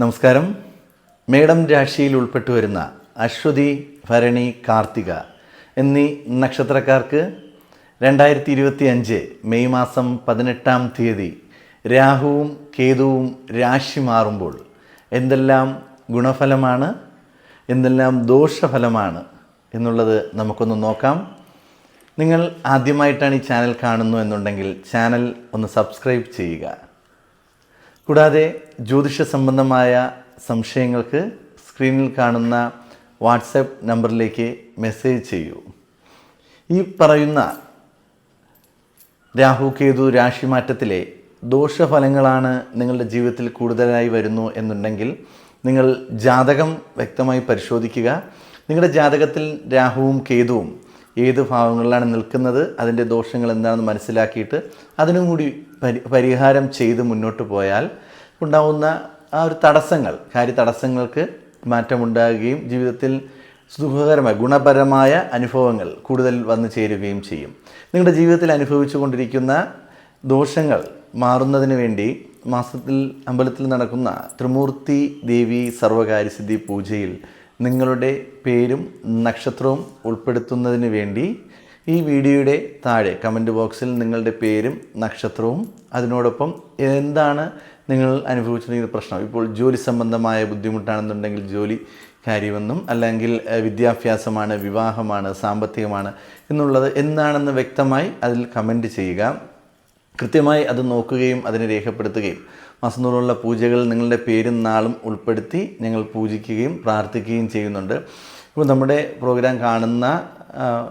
നമസ്കാരം. മേടം രാശിയിൽ ഉൾപ്പെട്ടു വരുന്ന അശ്വതി ഭരണി കാർത്തിക എന്നീ നക്ഷത്രക്കാർക്ക് രണ്ടായിരത്തി ഇരുപത്തി അഞ്ച് മെയ് മാസം പതിനെട്ടാം തീയതി രാഹുവും കേതുവും രാശി മാറുമ്പോൾ എന്തെല്ലാം ഗുണഫലമാണ് എന്തെല്ലാം ദോഷഫലമാണ് എന്നുള്ളത് നമുക്കൊന്ന് നോക്കാം. നിങ്ങൾ ആദ്യമായിട്ടാണ് ഈ ചാനൽ കാണുന്നു എന്നുണ്ടെങ്കിൽ ചാനൽ ഒന്ന് സബ്സ്ക്രൈബ് ചെയ്യുക. കൂടാതെ ജ്യോതിഷ സംബന്ധമായ സംശയങ്ങൾക്ക് സ്ക്രീനിൽ കാണുന്ന വാട്സപ്പ് നമ്പറിലേക്ക് മെസ്സേജ് ചെയ്യൂ. ഈ പറയുന്ന രാഹു കേതു രാശിമാറ്റത്തിലെ ദോഷഫലങ്ങളാണ് നിങ്ങളുടെ ജീവിതത്തിൽ കൂടുതലായി വരുന്നു എന്നുണ്ടെങ്കിൽ നിങ്ങൾ ജാതകം വ്യക്തമായി പരിശോധിക്കുക. നിങ്ങളുടെ ജാതകത്തിൽ രാഹുവും കേതുവും ഏത് ഭാവങ്ങളിലാണ് നിൽക്കുന്നത് അതിന്റെ ദോഷങ്ങൾ എന്താണെന്ന് മനസ്സിലാക്കിയിട്ട് അതിനും കൂടി പരിഹാരം ചെയ്ത് മുന്നോട്ട് പോയാൽ ഉണ്ടാവുന്ന ആ ഒരു തടസ്സങ്ങൾ കാര്യ തടസ്സങ്ങൾക്ക് മാറ്റമുണ്ടാകുകയും ജീവിതത്തിൽ സുഖകരമായ ഗുണപരമായ അനുഭവങ്ങൾ കൂടുതൽ വന്നു ചേരുകയും ചെയ്യും. നിങ്ങളുടെ ജീവിതത്തിൽ അനുഭവിച്ചു കൊണ്ടിരിക്കുന്ന ദോഷങ്ങൾ മാറുന്നതിന് വേണ്ടി മാസത്തിൽ അമ്പലത്തിൽ നടക്കുന്ന ത്രിമൂർത്തി ദേവി സർവകാര്യസിദ്ധി പൂജയിൽ നിങ്ങളുടെ പേരും നക്ഷത്രവും ഉൾപ്പെടുത്തുന്നതിന് വേണ്ടി ഈ വീഡിയോയുടെ താഴെ കമന്റ് ബോക്സിൽ നിങ്ങളുടെ പേരും നക്ഷത്രവും അതിനോടൊപ്പം എന്താണ് നിങ്ങൾ അനുഭവിച്ചിരിക്കുന്ന പ്രശ്നം? ഇപ്പോൾ ജോലി സംബന്ധമായ ബുദ്ധിമുട്ടാണെന്നുണ്ടെങ്കിൽ ജോലി കാര്യമെന്നും അല്ലെങ്കിൽ വിദ്യാഭ്യാസമാണ് വിവാഹമാണ് സാമ്പത്തികമാണ് എന്നുള്ളത് എന്താണെന്ന് വ്യക്തമായി അതിൽ കമന്റ് ചെയ്യുക. കൃത്യമായി അത് നോക്കുകയും അതിനെ രേഖപ്പെടുത്തുകയും മസനൂറുള്ള പൂജകൾ നിങ്ങളുടെ പേരും നാളും ഉൾപ്പെടുത്തി ഞങ്ങൾ പൂജിക്കുകയും പ്രാർത്ഥിക്കുകയും ചെയ്യുന്നുണ്ട്. ഇപ്പോൾ നമ്മുടെ പ്രോഗ്രാം കാണുന്ന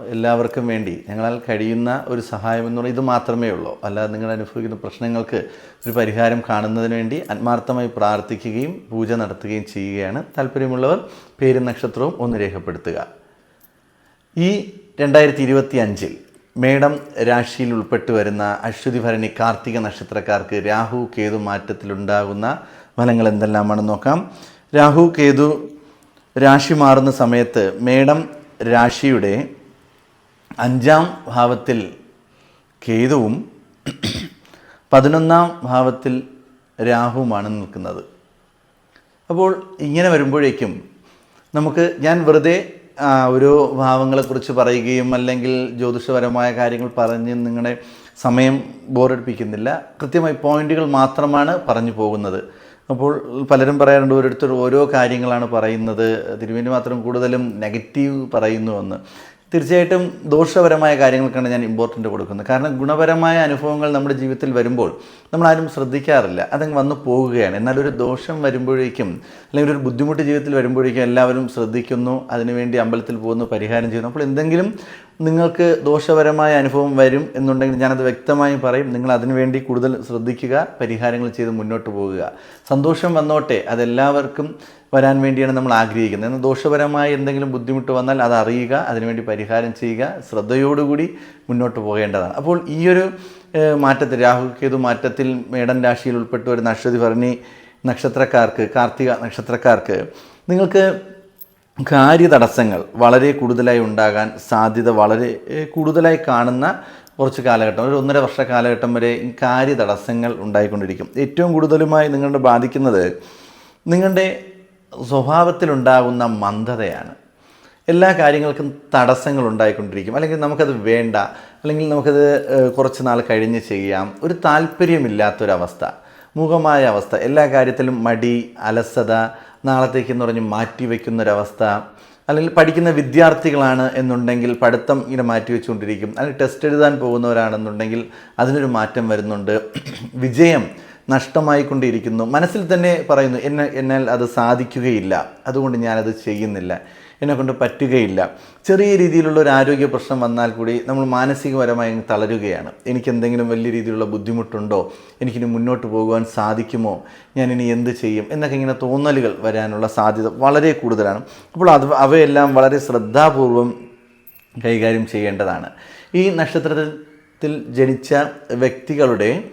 എല്ലാവർക്കും വേണ്ടി ഞങ്ങളാൽ കഴിയുന്ന ഒരു സഹായം എന്ന് പറയുന്നത് ഇത് മാത്രമേ ഉള്ളൂ. അല്ലാതെ നിങ്ങൾ അനുഭവിക്കുന്ന പ്രശ്നങ്ങൾക്ക് ഒരു പരിഹാരം കാണുന്നതിന് വേണ്ടി ആത്മാർത്ഥമായി പ്രാർത്ഥിക്കുകയും പൂജ നടത്തുകയും ചെയ്യുകയാണ്. താല്പര്യമുള്ളവർ പേരും നക്ഷത്രവും ഒന്ന് രേഖപ്പെടുത്തുക. ഈ രണ്ടായിരത്തി ഇരുപത്തി അഞ്ചിൽ മേടം രാശിയിൽ ഉൾപ്പെട്ടു വരുന്ന അശ്വതി ഭരണി കാർത്തിക നക്ഷത്രക്കാർക്ക് രാഹു കേതു മാറ്റത്തിലുണ്ടാകുന്ന ഫലങ്ങൾ എന്തെല്ലാമാണെന്ന് നോക്കാം. രാഹു കേതു രാശി മാറുന്ന സമയത്ത് മേടം രാശിയുടെ അഞ്ചാം ഭാവത്തിൽ കേതുവും പതിനൊന്നാം ഭാവത്തിൽ രാഹുവുമാണ് നിൽക്കുന്നത്. അപ്പോൾ ഇങ്ങനെ വരുമ്പോഴേക്കും നമുക്ക് ഞാൻ വെറുതെ ഓരോ ഭാവങ്ങളെക്കുറിച്ച് പറയുകയും അല്ലെങ്കിൽ ജ്യോതിഷപരമായ കാര്യങ്ങൾ പറഞ്ഞ് നിങ്ങളുടെ സമയം ബോറടിപ്പിക്കുന്നില്ല. കൃത്യമായി പോയിന്റുകൾ മാത്രമാണ് പറഞ്ഞു പോകുന്നത്. അപ്പോൾ പലരും പറയാറുണ്ട് ഓരോരുത്തർ ഓരോ കാര്യങ്ങളാണ് പറയുന്നത്. തിരുവേണ്ടി മാത്രം കൂടുതലും നെഗറ്റീവ് പറയുന്നുവെന്ന് തീർച്ചയായിട്ടും ദോഷപരമായ കാര്യങ്ങൾക്കാണ് ഞാൻ ഇമ്പോർട്ടന്റ് കൊടുക്കുന്നത്. കാരണം ഗുണപരമായ അനുഭവങ്ങൾ നമ്മുടെ ജീവിതത്തിൽ വരുമ്പോൾ നമ്മളാരും ശ്രദ്ധിക്കാറില്ല. അതങ്ങ് വന്നു പോവുകയാണ് എന്നാൽ ഒരു ദോഷം വരുമ്പോഴേക്കും അല്ലെങ്കിൽ ഒരു ബുദ്ധിമുട്ട് ജീവിതത്തിൽ വരുമ്പോഴേക്കും എല്ലാവരും ശ്രദ്ധിക്കുന്നു. അതിനുവേണ്ടി അമ്പലത്തിൽ പോകുന്നു പരിഹാരം ചെയ്യുന്നു. അപ്പോൾ എന്തെങ്കിലും നിങ്ങൾക്ക് ദോഷപരമായ അനുഭവം വരും എന്നുണ്ടെങ്കിൽ ഞാനത് വ്യക്തമായി പറയും. നിങ്ങൾ അതിനുവേണ്ടി കൂടുതൽ ശ്രദ്ധിക്കുക പരിഹാരങ്ങൾ ചെയ്ത് മുന്നോട്ട് പോകുക. സന്തോഷം വന്നോട്ടെ. അതെല്ലാവർക്കും വരാൻ വേണ്ടിയാണ് നമ്മൾ ആഗ്രഹിക്കുന്നത്. എന്നാൽ ദോഷപരമായ എന്തെങ്കിലും ബുദ്ധിമുട്ട് വന്നാൽ അത് അറിയുക അതിനുവേണ്ടി പരിഹാരം ചെയ്യുക ശ്രദ്ധയോടുകൂടി മുന്നോട്ട് പോകേണ്ടതാണ്. അപ്പോൾ ഈയൊരു മാറ്റത്തിൽ രാഹു കേതു മാറ്റത്തിൽ മേടൻ രാശിയിൽ ഉൾപ്പെട്ട ഒരു നക്ഷതി ഭരണി നക്ഷത്രക്കാർക്ക് കാർത്തിക നക്ഷത്രക്കാർക്ക് നിങ്ങൾക്ക് കാര്യതടസ്സങ്ങൾ വളരെ കൂടുതലായി ഉണ്ടാകാൻ സാധ്യത വളരെ കൂടുതലായി കാണുന്ന കുറച്ച് കാലഘട്ടം ഒരു ഒന്നര വർഷ കാലഘട്ടം വരെ കാര്യതടസ്സങ്ങൾ ഉണ്ടായിക്കൊണ്ടിരിക്കും. ഏറ്റവും കൂടുതലുമായി നിങ്ങളുടെ ബാധിക്കുന്നത് നിങ്ങളുടെ സ്വഭാവത്തിലുണ്ടാകുന്ന മന്ദതയാണ്. എല്ലാ കാര്യങ്ങൾക്കും തടസ്സങ്ങൾ ഉണ്ടായിക്കൊണ്ടിരിക്കും. അല്ലെങ്കിൽ നമുക്കത് വേണ്ട അല്ലെങ്കിൽ നമുക്കത് കുറച്ച് നാൾ കഴിഞ്ഞ് ചെയ്യാം. ഒരു താല്പര്യമില്ലാത്തൊരവസ്ഥ. മൂകമായ അവസ്ഥ. എല്ലാ കാര്യത്തിലും മടി അലസത നാളത്തേക്ക് എന്ന് പറഞ്ഞ് മാറ്റിവെക്കുന്നൊരവസ്ഥ അല്ലെങ്കിൽ പഠിക്കുന്ന വിദ്യാർത്ഥികളാണ് എന്നുണ്ടെങ്കിൽ പഠിത്തം ഇങ്ങനെ മാറ്റി വെച്ചുകൊണ്ടിരിക്കും. അല്ലെങ്കിൽ ടെസ്റ്റ് എഴുതാൻ പോകുന്നവരാണെന്നുണ്ടെങ്കിൽ അതിനൊരു മാറ്റം വരുന്നുണ്ട്. വിജയം നഷ്ടമായിക്കൊണ്ടിരിക്കുന്നു. മനസ്സിൽ തന്നെ പറയുന്നു എന്നെ എന്നാൽ അത് സാധിക്കുകയില്ല. അതുകൊണ്ട് ഞാനത് ചെയ്യുന്നില്ല. എന്നെക്കൊണ്ട് പറ്റുകയില്ല. ചെറിയ രീതിയിലുള്ള ഒരു ആരോഗ്യ പ്രശ്നം വന്നാൽ കൂടി നമ്മൾ മാനസികപരമായി തളരുകയാണ്. എനിക്ക് എന്തെങ്കിലും വലിയ രീതിയിലുള്ള ബുദ്ധിമുട്ടുണ്ടോ? എനിക്കിനി മുന്നോട്ട് പോകുവാൻ സാധിക്കുമോ? ഞാൻ ഇനി എന്ത് ചെയ്യും? എന്നൊക്കെ ഇങ്ങനെ തോന്നലുകൾ വരാനുള്ള സാധ്യത വളരെ കൂടുതലാണ്. അപ്പോൾ അത് അവയെല്ലാം വളരെ ശ്രദ്ധാപൂർവം കൈകാര്യം ചെയ്യേണ്ടതാണ്. ഈ നക്ഷത്രത്തിൽ ജനിച്ച വ്യക്തികളുടെ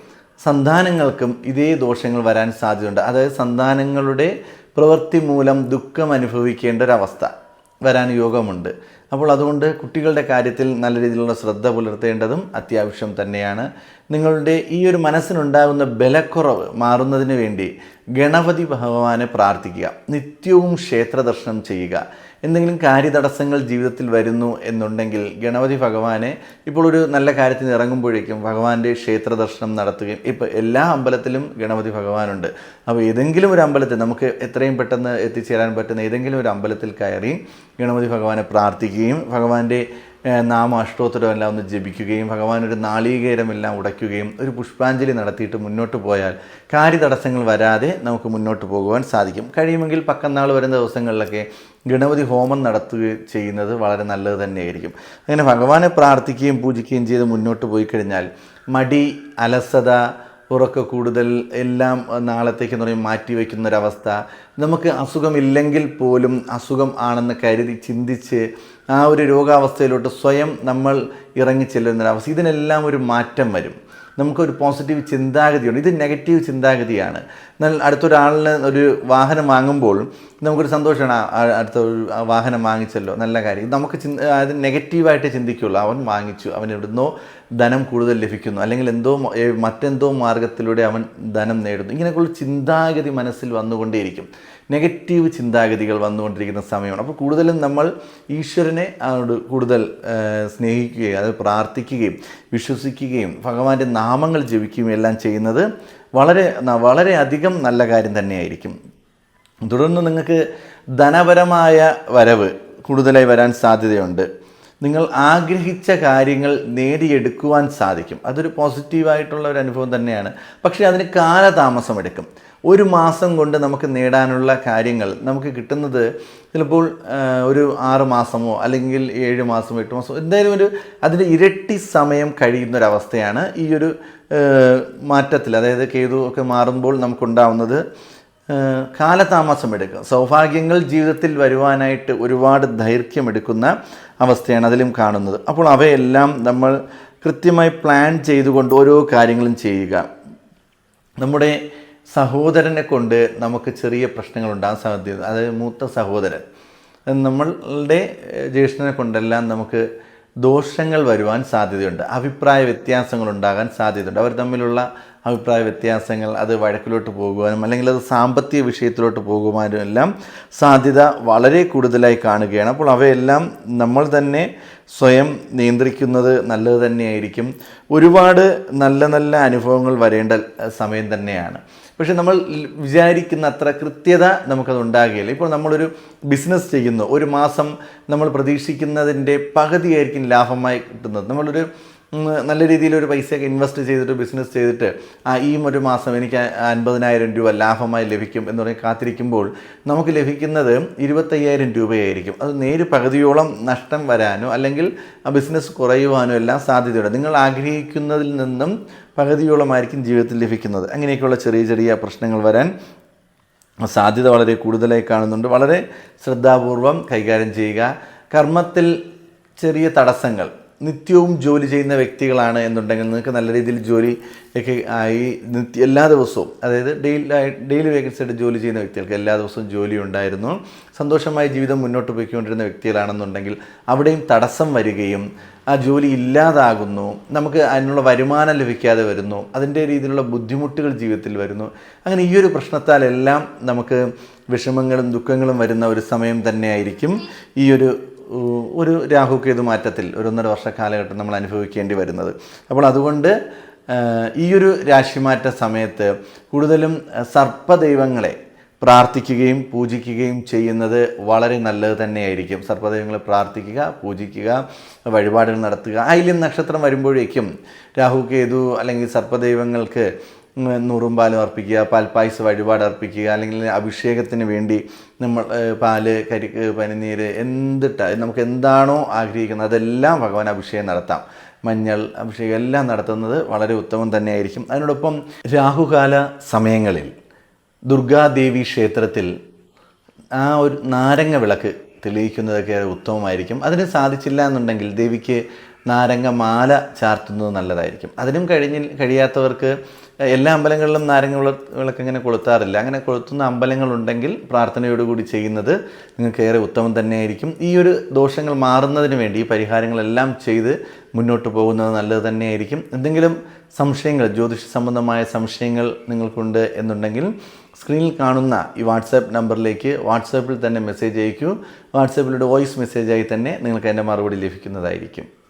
സന്താനങ്ങൾക്കും ഇതേ ദോഷങ്ങൾ വരാൻ സാധ്യതയുണ്ട്. അതായത് സന്താനങ്ങളുടെ പ്രവൃത്തി മൂലം ദുഃഖം അനുഭവിക്കേണ്ട ഒരവസ്ഥ. വരാൻ യോഗമുണ്ട്. അപ്പോൾ അതുകൊണ്ട് കുട്ടികളുടെ കാര്യത്തിൽ നല്ല രീതിയിലുള്ള ശ്രദ്ധ പുലർത്തേണ്ടതും അത്യാവശ്യം തന്നെയാണ്. നിങ്ങളുടെ ഈ ഒരു മനസ്സിനുണ്ടാകുന്ന ബലക്കുറവ് മാറുന്നതിന് വേണ്ടി ഗണപതി ഭഗവാനെ പ്രാർത്ഥിക്കുക. നിത്യവും ക്ഷേത്ര ദർശനം ചെയ്യുക. എന്തെങ്കിലും കാര്യതടസ്സങ്ങൾ ജീവിതത്തിൽ വരുന്നു എന്നുണ്ടെങ്കിൽ ഗണപതി ഭഗവാനെ ഇപ്പോൾ ഒരു നല്ല കാര്യത്തിന് ഇറങ്ങുമ്പോഴേക്കും ഭഗവാന്റെ ക്ഷേത്ര ദർശനം നടത്തുകയും ഇപ്പോൾ എല്ലാ അമ്പലത്തിലും ഗണപതി ഭഗവാനുണ്ട്. അപ്പോൾ ഏതെങ്കിലും ഒരു അമ്പലത്തിൽ നമുക്ക് എത്രയും പെട്ടെന്ന് എത്തിച്ചേരാൻ പറ്റുന്ന ഏതെങ്കിലും ഒരു അമ്പലത്തിൽ കയറി ഗണപതി ഭഗവാനെ പ്രാർത്ഥിക്കുകയും ഭഗവാന്റെ നാമ അഷ്ടോത്തരം എല്ലാം ഒന്ന് ജപിക്കുകയും ഭഗവാൻ ഒരു നാളികേരം എല്ലാം ഉടയ്ക്കുകയും ഒരു പുഷ്പാഞ്ജലി നടത്തിയിട്ട് മുന്നോട്ട് പോയാൽ കാര്യതടസ്സങ്ങൾ വരാതെ നമുക്ക് മുന്നോട്ട് പോകുവാൻ സാധിക്കും. കഴിയുമെങ്കിൽ പക്കന്നാൾ വരുന്ന ദിവസങ്ങളിലൊക്കെ ഗണപതി ഹോമം നടത്തുകയും ചെയ്യുന്നത് വളരെ നല്ലത് തന്നെയായിരിക്കും. അങ്ങനെ ഭഗവാനെ പ്രാർത്ഥിക്കുകയും പൂജിക്കുകയും ചെയ്ത് മുന്നോട്ട് പോയി കഴിഞ്ഞാൽ മടി അലസത ഉറക്ക കൂടുതൽ എല്ലാം നാളത്തേക്ക് എന്ന് പറയും മാറ്റി വയ്ക്കുന്നൊരവസ്ഥ. നമുക്ക് അസുഖമില്ലെങ്കിൽ പോലും അസുഖം ആണെന്ന് കരുതി ചിന്തിച്ച് ആ ഒരു രോഗാവസ്ഥയിലോട്ട് സ്വയം നമ്മൾ ഇറങ്ങി ചെല്ലുന്നൊരവസ്ഥ ഇതിനെല്ലാം ഒരു മാറ്റം വരും. നമുക്കൊരു പോസിറ്റീവ് ചിന്താഗതിയുണ്ട്. ഇത് നെഗറ്റീവ് ചിന്താഗതിയാണ്. എന്നാൽ അടുത്തൊരാളിന് ഒരു വാഹനം വാങ്ങുമ്പോൾ നമുക്കൊരു സന്തോഷമാണ് അടുത്ത ഒരു വാഹനം വാങ്ങിച്ചല്ലോ. നല്ല കാര്യം. നമുക്ക് ചിന്ത അത് നെഗറ്റീവായിട്ട് ചിന്തിക്കുള്ളൂ. അവൻ വാങ്ങിച്ചു. അവൻ എവിടുന്നോ ധനം കൂടുതൽ ലഭിക്കുന്നു. അല്ലെങ്കിൽ എന്തോ മറ്റെന്തോ മാർഗത്തിലൂടെ അവൻ ധനം നേടുന്നു. ഇങ്ങനെയൊക്കെയുള്ള ചിന്താഗതി മനസ്സിൽ വന്നുകൊണ്ടേയിരിക്കും. നെഗറ്റീവ് ചിന്താഗതികൾ വന്നുകൊണ്ടിരിക്കുന്ന സമയമാണ്. അപ്പോൾ കൂടുതലും നമ്മൾ ഈശ്വരനെ അവനോട് കൂടുതൽ സ്നേഹിക്കുകയും അത് പ്രാർത്ഥിക്കുകയും വിശ്വസിക്കുകയും ഭഗവാന്റെ നാമങ്ങൾ ജപിക്കുകയും എല്ലാം ചെയ്യുന്നത് വളരെ വളരെയധികം നല്ല കാര്യം തന്നെയായിരിക്കും. തുടർന്ന് നിങ്ങൾക്ക് ധനപരമായ വരവ് കൂടുതലായി വരാൻ സാധ്യതയുണ്ട്. നിങ്ങൾ ആഗ്രഹിച്ച കാര്യങ്ങൾ നേടിയെടുക്കുവാൻ സാധിക്കും. അതൊരു പോസിറ്റീവായിട്ടുള്ള ഒരു അനുഭവം തന്നെയാണ്. പക്ഷേ അതിന് കാലതാമസം എടുക്കും. ഒരു മാസം കൊണ്ട് നമുക്ക് നേടാനുള്ള കാര്യങ്ങൾ നമുക്ക് കിട്ടുന്നത് ചിലപ്പോൾ ഒരു ആറ് മാസമോ അല്ലെങ്കിൽ ഏഴ് മാസമോ എട്ട് മാസമോ എന്തായാലും ഒരു അതിന്റെ ഇരട്ടി സമയം കഴിയുന്നൊരവസ്ഥയാണ് ഈ ഒരു മാറ്റത്തിൽ. അതായത് കേതു ഒക്കെ മാറുമ്പോൾ നമുക്കുണ്ടാവുന്നത് കാലതാമസം എടുക്കും. സൗഭാഗ്യങ്ങൾ ജീവിതത്തിൽ വരുവാനായിട്ട് ഒരുപാട് ദൈർഘ്യമെടുക്കുന്ന അവസ്ഥയാണ് അതിലും കാണുന്നത്. അപ്പോൾ അവയെല്ലാം നമ്മൾ കൃത്യമായി പ്ലാൻ ചെയ്തുകൊണ്ട് ഓരോ കാര്യങ്ങളും ചെയ്യുക. നമ്മുടെ സഹോദരനെ കൊണ്ട് നമുക്ക് ചെറിയ പ്രശ്നങ്ങൾ ഉണ്ടാകാൻ സാധ്യത അതായത് മൂത്ത സഹോദരൻ. നമ്മളുടെ ജ്യേഷ്ഠനെ കൊണ്ടെല്ലാം നമുക്ക് ദോഷങ്ങൾ വരുവാൻ സാധ്യതയുണ്ട്. അഭിപ്രായ വ്യത്യാസങ്ങൾ ഉണ്ടാകാൻ സാധ്യതയുണ്ട്. അവർ തമ്മിലുള്ള അഭിപ്രായ വ്യത്യാസങ്ങൾ അത് വഴക്കിലോട്ട് പോകുവാനും അല്ലെങ്കിൽ അത് സാമ്പത്തിക വിഷയത്തിലോട്ട് പോകുവാനും എല്ലാം സാധ്യത വളരെ കൂടുതലായി കാണുകയാണ്. അപ്പോൾ അവയെല്ലാം നമ്മൾ തന്നെ സ്വയം നിയന്ത്രിക്കുന്നത് നല്ലത് തന്നെയായിരിക്കും. ഒരുപാട് നല്ല നല്ല അനുഭവങ്ങൾ വരേണ്ട സമയം തന്നെയാണ്. പക്ഷെ നമ്മൾ വിചാരിക്കുന്ന അത്ര കൃത്യത നമുക്കത് ഉണ്ടാകുകയില്ല. ഇപ്പോൾ നമ്മളൊരു ബിസിനസ് ചെയ്യുന്നു ഒരു മാസം നമ്മൾ പ്രതീക്ഷിക്കുന്നതിന്റെ പകുതിയായിരിക്കും ലാഭമായി കിട്ടുന്നത്. നമ്മളൊരു നല്ല രീതിയിൽ ഒരു പൈസയൊക്കെ ഇൻവെസ്റ്റ് ചെയ്തിട്ട് ബിസിനസ് ചെയ്തിട്ട് ആ ഈ ഒരു മാസം എനിക്ക് അൻപതിനായിരം രൂപ ലാഭമായി ലഭിക്കും എന്ന് പറഞ്ഞ് കാത്തിരിക്കുമ്പോൾ നമുക്ക് ലഭിക്കുന്നത് ഇരുപത്തയ്യായിരം രൂപയായിരിക്കും. അത് നേര് പകുതിയോളം നഷ്ടം വരാനോ അല്ലെങ്കിൽ ആ ബിസിനസ് കുറയുവാനോ എല്ലാം സാധ്യതയുണ്ട്. നിങ്ങൾ ആഗ്രഹിക്കുന്നതിൽ നിന്നും പകുതിയോളമായിരിക്കും ജീവിതത്തിൽ ലഭിക്കുന്നത്. അങ്ങനെയൊക്കെയുള്ള ചെറിയ ചെറിയ പ്രശ്നങ്ങൾ വരാൻ സാധ്യത വളരെ കൂടുതലായി കാണുന്നുണ്ട്. വളരെ ശ്രദ്ധാപൂർവം കൈകാര്യം ചെയ്യുക. കർമ്മത്തിൽ ചെറിയ തടസ്സങ്ങൾ. നിത്യവും ജോലി ചെയ്യുന്ന വ്യക്തികളാണ് എന്നുണ്ടെങ്കിൽ നിങ്ങൾക്ക് നല്ല രീതിയിൽ ജോലി ഒക്കെ ആയി നിത്യ എല്ലാ ദിവസവും അതായത് ഡെയിലി ഡെയിലി വേക്കൻസി ആയിട്ട് ജോലി ചെയ്യുന്ന വ്യക്തികൾക്ക് എല്ലാ ദിവസവും ജോലി ഉണ്ടായിരുന്നു. സന്തോഷമായി ജീവിതം മുന്നോട്ട് പോയിക്കൊണ്ടിരുന്ന വ്യക്തികളാണെന്നുണ്ടെങ്കിൽ അവിടെയും തടസ്സം വരികയും ആ ജോലി ഇല്ലാതാകുന്നു. നമുക്ക് അതിനുള്ള വരുമാനം ലഭിക്കാതെ വരുന്നു. അതിന്റെ രീതിയിലുള്ള ബുദ്ധിമുട്ടുകൾ ജീവിതത്തിൽ വരുന്നു. അങ്ങനെ ഈ ഒരു പ്രശ്നത്താലെല്ലാം നമുക്ക് വിഷമങ്ങളും ദുഃഖങ്ങളും വരുന്ന ഒരു സമയം തന്നെയായിരിക്കും ഈ ഒരു ഒരു രാഹുക്കേതു കേതു മാറ്റത്തിൽ ഒരു ഒന്നര വർഷ കാലഘട്ടം നമ്മൾ അനുഭവിക്കേണ്ടി വരുന്നത്. അപ്പോൾ അതുകൊണ്ട് ഈ ഒരു രാശിമാറ്റ സമയത്ത് കൂടുതലും സർപ്പദൈവങ്ങളെ പ്രാർത്ഥിക്കുകയും പൂജിക്കുകയും ചെയ്യുന്നത് വളരെ നല്ലത് തന്നെയായിരിക്കും. സർപ്പദൈവങ്ങളെ പ്രാർത്ഥിക്കുക പൂജിക്കുക വഴിപാടുകൾ നടത്തുക. ആയില്യം നക്ഷത്രം വരുമ്പോഴേക്കും രാഹു കേതു അല്ലെങ്കിൽ സർപ്പദൈവങ്ങൾക്ക് ഉം, നൂറും പാലും അർപ്പിക്കുക പാൽപ്പായസ വഴിപാട് അർപ്പിക്കുക അല്ലെങ്കിൽ അഭിഷേകത്തിന് വേണ്ടി നമ്മൾ പാൽ കരിക്ക് പനിനീര് എന്തിട്ട നമുക്ക് എന്താണോ ആഗ്രഹിക്കുന്നത് അതെല്ലാം ഭഗവാൻ അഭിഷേകം നടത്താം. മഞ്ഞൾ അഭിഷേകം എല്ലാം നടത്തുന്നത് വളരെ ഉത്തമം തന്നെയായിരിക്കും. അതിനോടൊപ്പം രാഹുകാല സമയങ്ങളിൽ ദുർഗാദേവി ക്ഷേത്രത്തിൽ ആ ഒരു നാരങ്ങ വിളക്ക് തെളിയിക്കുന്നതൊക്കെ ഉത്തമമായിരിക്കും. അതിന് സാധിച്ചില്ല എന്നുണ്ടെങ്കിൽ ദേവിക്ക് നാരങ്ങ മാല ചാർത്തുന്നത് നല്ലതായിരിക്കും. അതിനും കഴിഞ്ഞ് കഴിയാത്തവർക്ക് എല്ലാ അമ്പലങ്ങളിലും നാരങ്ങ വിള- വിളക്ക് ഇങ്ങനെ കൊളുത്താറില്ല. അങ്ങനെ കൊളുത്തുന്ന അമ്പലങ്ങളുണ്ടെങ്കിൽ പ്രാർത്ഥനയോടുകൂടി ചെയ്യുന്നത് നിങ്ങൾക്ക് ഏറെ ഉത്തമം തന്നെയായിരിക്കും. ഈ ഒരു ദോഷങ്ങൾ മാറുന്നതിന് വേണ്ടി ഈ പരിഹാരങ്ങളെല്ലാം ചെയ്ത് മുന്നോട്ട് പോകുന്നത് നല്ലത് തന്നെയായിരിക്കും. എന്തെങ്കിലും സംശയങ്ങൾ ജ്യോതിഷ സംബന്ധമായ സംശയങ്ങൾ നിങ്ങൾക്കുണ്ട് എന്നുണ്ടെങ്കിൽ സ്ക്രീനിൽ കാണുന്ന ഈ വാട്സാപ്പ് നമ്പറിലേക്ക് വാട്സാപ്പിൽ തന്നെ മെസ്സേജ് അയക്കൂ. വാട്സാപ്പിലൂടെ വോയിസ് മെസ്സേജായി തന്നെ നിങ്ങൾക്ക് എന്റെ മറുപടി ലഭിക്കുന്നതായിരിക്കും.